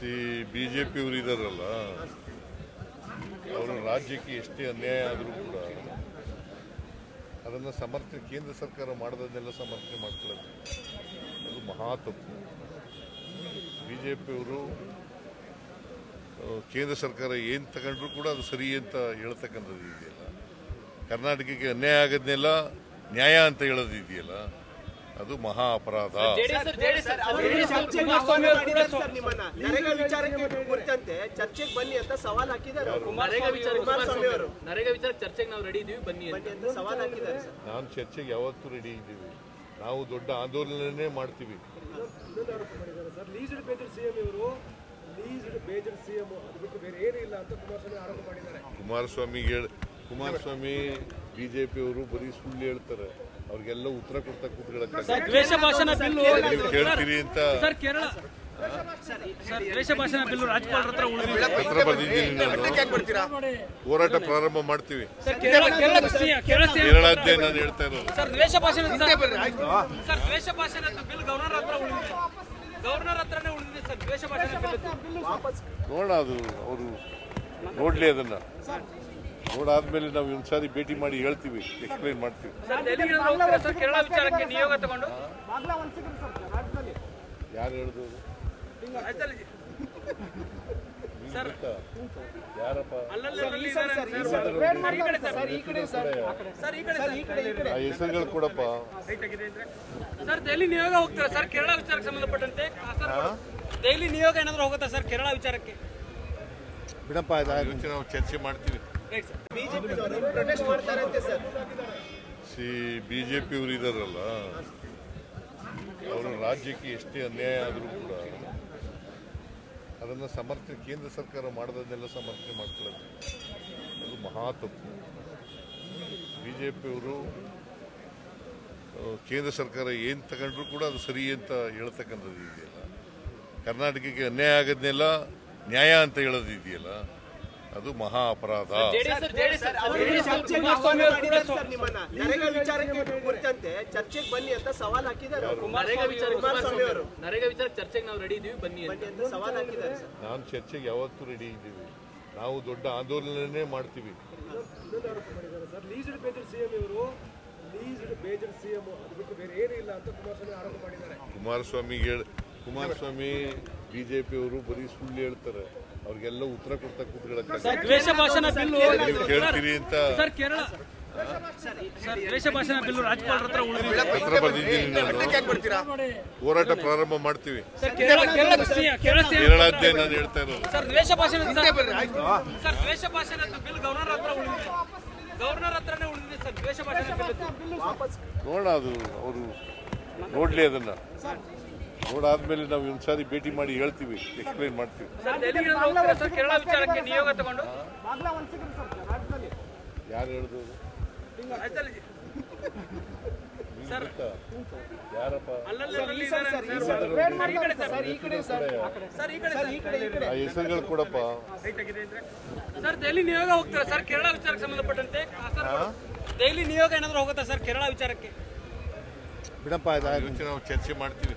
C B J ಪಿಯವರು ಇದ್ದಾರಲ್ಲ ಅವರು ರಾಜ್ಯಕ್ಕೆ ಎಷ್ಟೇ ಅನ್ಯಾಯ ಆದರೂ ಕೂಡ ಅದನ್ನು ಸಮರ್ಥನೆ ಕೇಂದ್ರ ಸರ್ಕಾರ ಮಾಡೋದನ್ನೆಲ್ಲ ಸಮರ್ಥನೆ ಮಾಡ್ಕೊಳ್ಳೋದು. ಅದು ಮಹಾ ತಪ್ಪು. ಬಿ ಜೆ ಪಿಯವರು ಕೇಂದ್ರ ಸರ್ಕಾರ ಏನು ತಗೊಂಡ್ರು ಕೂಡ ಅದು ಸರಿ ಅಂತ ಹೇಳ್ತಕ್ಕಂಥದ್ದು ಇದೆಯಲ್ಲ. ಕರ್ನಾಟಕಕ್ಕೆ ಅನ್ಯಾಯ ಆಗೋದನ್ನೆಲ್ಲ ನ್ಯಾಯ ಅಂತ ಹೇಳೋದು ಇದೆಯಲ್ಲ ಅದು ಮಹಾ ಅಪರಾಧ. ನರೇಗಾ ವಿಚಾರಕ್ಕೆ ಕುರಿತಂತೆ ಚರ್ಚೆಗೆ ಬನ್ನಿ ಅಂತ ಸವಾಲ್ ಹಾಕಿದ್ದಾರೆ ಅವರು. ನರೇಗಾ ವಿಚಾರ ಕುಮಾರಸ್ವಾಮಿ ಚರ್ಚೆಗೆ ನಾವು ರೆಡಿ ಇದೀವಿ ಬನ್ನಿ ಅಂತ. ಸವಾಲ್ ಹಾಕಿದ್ದಾರೆ ಸರ್. ನಾನು ಚರ್ಚೆಗೆ ಯಾವತ್ತೂ ರೆಡಿ ಇದ್ದೀವಿ. ನಾವು ದೊಡ್ಡ ಆಂದೋಲನನೇ ಮಾಡ್ತೀವಿ. ಲೀಸ್ಡ್ ಬೇಜರ್ ಸಿಎಂ ಇವರು. ಲೀಸ್ಡ್ ಬೇಜರ್ ಸಿಎಂ ಅದು ಬೇರೆ ಏನೂ ಇಲ್ಲ ಅಂತ ಕುಮಾರಸ್ವಾಮಿ ಆರೋಪ ಮಾಡಿದ್ದಾರೆ. ಹೇಳ್- ಕುಮಾರಸ್ವಾಮಿ ಬಿಜೆಪಿಯವರು ಬರೀ ಸುಳ್ಳು ಹೇಳ್ತಾರೆ. ಅವ್ರಿಗೆಲ್ಲ ಉತ್ತರ ಕೊಡ್ತಾ ಕೂತ್ಕೊಳ್ಳೋಕೆ ಕೇಳ್ತೀರಿ ಅಂತ. ಪತ್ರ ಬರೆದಿದ್ದೀನಿ ನಾನು. ಹೋರಾಟ ಪ್ರಾರಂಭ ಮಾಡ್ತೀವಿ. ಕೇರಳದ್ದೇ ನಾನು ಹೇಳ್ತಾ ಇರೋದು. ನೋಡೋಣ ಅದು ಅವರು ನೋಡ್ಲಿ ಅದನ್ನ. ನೋಡಾದ್ಮೇಲೆ ನಾವು ಒಂದ್ಸಾರಿ ಭೇಟಿ ಮಾಡಿ ಹೇಳ್ತೀವಿ ಎಕ್ಸ್ಪ್ಲೈನ್ ಮಾಡ್ತೀವಿ. ಯಾರು ಹೇಳಿದ್ರು ರಾಜ್ಯದಲ್ಲಿ ನಿಮ್ಗೆ ಗೊತ್ತಾ? ಯಾರಪ್ಪ? ಅಲ್ಲಲ್ಲಿ ಅಲ್ಲಲ್ಲಿ ಸರ್. ಸರ್ ಈ ಕಡೆ ಸರ್ ಸರ್ ಈ ಕಡೆ ಸರ್. ಈ ಕಡೆ ಈ ಕಡೆ ಆ ಹೆಸರುಗಳು ಕೊಡಪ್ಪ. ಸರ್ ದೆಹಲಿ ನಿಯೋಗ ಹೋಗ್ತಾರೆ ಸರ್? ಕೇರಳ ವಿಚಾರಕ್ಕೆ ಸಂಬಂಧಪಟ್ಟಂತೆ. ಆ, ಸರ್ ದೆಹಲಿ ನಿಯೋಗ ಏನಾದ್ರು ಹೋಗುತ್ತಾ ಸರ್ ಕೇರಳ ವಿಚಾರಕ್ಕೆ? ಬಿಡಪ್ಪ ನಾವು ಚರ್ಚೆ ಮಾಡ್ತೀವಿ. ಸಿ ಬಿ ಜೆ ಪಿಯವರು ಇದಾರಲ್ಲ ಅವರು ರಾಜ್ಯಕ್ಕೆ ಎಷ್ಟೇ ಅನ್ಯಾಯ ಆದರೂ ಕೂಡ ಅದನ್ನು ಸಮರ್ಥನೆ ಕೇಂದ್ರ ಸರ್ಕಾರ ಮಾಡೋದನ್ನೆಲ್ಲ ಸಮರ್ಥನೆ ಮಾಡ್ಕೊಳ್ಳೋದು. ಅದು ಮಹಾ ತಪ್ಪು. ಬಿ ಜೆ ಪಿಯವರು ಕೇಂದ್ರ ಸರ್ಕಾರ ಏನು ತಗೊಂಡ್ರು ಕೂಡ ಅದು ಸರಿ ಅಂತ ಹೇಳ್ತಕ್ಕಂಥದ್ದು ಇದೆಯಲ್ಲ. ಕರ್ನಾಟಕಕ್ಕೆ ಅನ್ಯಾಯ ಆಗೋದನ್ನೆಲ್ಲ ನ್ಯಾಯ ಅಂತ ಹೇಳೋದು ಇದೆಯಲ್ಲ ಅದು ಮಹಾ ಅಪರಾಧ. ಚರ್ಚೆಗೆ ನರೇಗಾ ವಿಚಾರಕ್ಕೆ ಕುರಿತಂತೆ ಬನ್ನಿ ಅಂತ ಸವಾಲ್ ಹಾಕಿದ್ದಾರೆ. ನರೇಗಾ ವಿಚಾರ ಚರ್ಚೆಗೆ ನಾವು ರೆಡಿ ಇದೀವಿ ಬನ್ನಿ ಅಂತ. ಸವಾಲ್ ಹಾಕಿದ್ದಾರೆ ಸರ್. ನಾನು ಚರ್ಚೆಗೆ ಯಾವತ್ತೂ ರೆಡಿ ಇದ್ದೀವಿ. ನಾವು ದೊಡ್ಡ ಆಂದೋಲನನೇ ಮಾಡ್ತೀವಿ. ಕುಮಾರಸ್ವಾಮಿ ಕುಮಾರಸ್ವಾಮಿ ಬಿಜೆಪಿಯವರು ಬರೀ ಸುಳ್ಳು ಹೇಳ್ತಾರೆ. ಅವ್ರಿಗೆಲ್ಲ ಉತ್ತರ ಕೊಡ್ತಾ ಕೂತ್ಕೊಳ್ಳೋಕೆ ನೀವು ಕೇಳ್ತೀರಿ ಅಂತ ಹೋರಾಟ ಪ್ರಾರಂಭ ಮಾಡ್ತೀವಿ. ಕೇರಳದ್ದೇ ನಾನು ಹೇಳ್ತಾ ಇರೋದು. ನೋಡೋಣ ಅದು ಅವರು ನೋಡ್ಲಿ ಅದನ್ನ. ನೋಡಾದ್ಮೇಲೆ ನಾವು ಒಂದ್ಸಾರಿ ಭೇಟಿ ಮಾಡಿ ಹೇಳ್ತೀವಿ ಎಕ್ಸ್ಪ್ಲೈನ್ ಮಾಡ್ತೀವಿ. ಸರ್ ಡೆಲ್ಲಿಗೆ ಹೋಗ್ತೀರಾ ಸರ್ ಕೇರಳ ವಿಚಾರಕ್ಕೆ ನಿಯೋಗ ತಗೊಂಡು? ಯಾರು ಹೇಳಿದ್ರು ರಾಜ್ಯದಲ್ಲಿ ನಿಮ್ಗೆ ಗೊತ್ತಾ? ಯಾರಪ್ಪ? ಅಲ್ಲಲ್ಲಿ ಅಲ್ಲಲ್ಲಿ ಇದ್ದಾರೆ ಸರ್. ಈ ಕಡೆ ಸರ್ ಈ ಕಡೆ ಸರ್. ಸರ್ ಈ ಕಡೆ ಸರ್. ಈ ಕಡೆ ಈ ಕಡೆ ಆ ಹೆಸರುಗಳು ಕೊಡಪ್ಪ. ಸರ್ ದೆಹಲಿ ನಿಯೋಗ ಹೋಗ್ತಾರೆ ಸರ್? ಕೇರಳ ವಿಚಾರಕ್ಕೆ ಸಂಬಂಧಪಟ್ಟಂತೆ? ಆ, ಸರ್ ದೆಹಲಿ ನಿಯೋಗ ಏನಾದ್ರು ಹೋಗುತ್ತಾ ಸರ್ ಕೇರಳ ವಿಚಾರಕ್ಕೆ? ಬಿಡಪ್ಪ ನಾವು ಚರ್ಚೆ ಮಾಡ್ತೀವಿ.